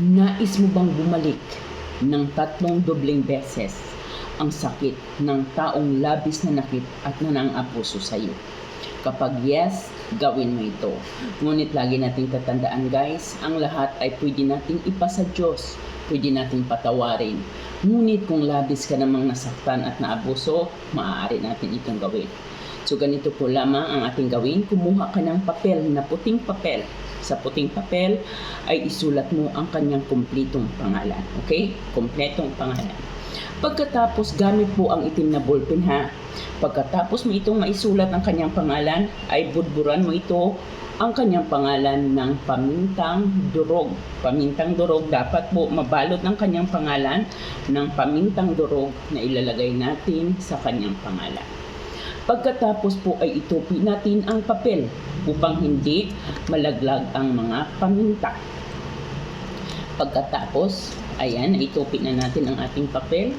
Nais mo bang bumalik ng tatlong dobling beses ang sakit ng taong labis na nakit at nanang-apuso sa iyo? Kapag yes, gawin mo ito. Ngunit lagi nating tatandaan guys, ang lahat ay pwede nating ipasa Diyos. Pwede nating patawarin. Ngunit kung labis ka namang nasaktan at naabuso, maaari natin itong gawin. So ganito po lamang ang ating gawin. Kumuha ka ng papel na puting papel. Sa puting papel ay isulat mo ang kanyang kumpletong pangalan. Okay? Kumpletong pangalan. Pagkatapos gamit po ang itim na ballpen ha. Pagkatapos mo itong maisulat ang kanyang pangalan, ay budburan mo ito ang kanyang pangalan ng pamintang durog. Pamintang durog dapat po mabalot ng kanyang pangalan ng pamintang durog na ilalagay natin sa kanyang pangalan. Pagkatapos po ay itupi natin ang papel upang hindi malaglag ang mga paminta. Pagkatapos, ayan, itupi na natin ang ating papel.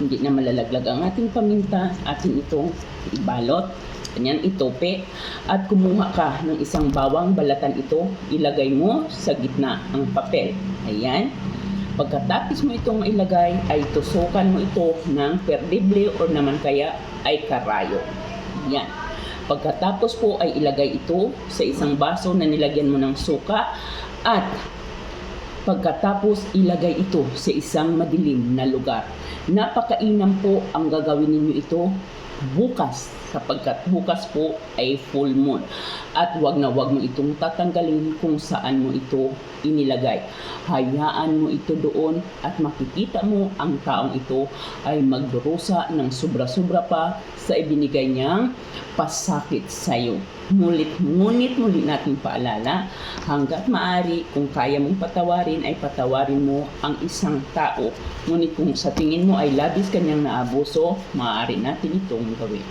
Hindi na malalaglag ang ating paminta. Atin itong ibalot. Ganyan, itupi. At kumuha ka ng isang bawang balatan ito. Ilagay mo sa gitna ang papel. Ayan. Pagkatapos mo itong ilagay, ay tusukan mo ito ng perdible o naman kaya ay karayo. Yan. Pagkatapos po ay ilagay ito sa isang baso na nilagyan mo ng suka at pagkatapos ilagay ito sa isang madilim na lugar. Napakainam po ang gagawin ninyo ito bukas sapagkat bukas po ay full moon. At wag na wag mo itong tatanggalin kung saan mo ito inilagay. Hayaan mo ito doon at makikita mo ang taong ito ay magdurusa ng sobra-sobra pa sa ibinigay niyang pasakit sa iyo. Ngunit, ngunit muli nating paalala, hanggat maari, kung kaya mong patawarin, ay patawarin mo ang isang tao. Ngunit kung sa tingin mo ay labis kanyang naabuso, maaari natin itong gawin.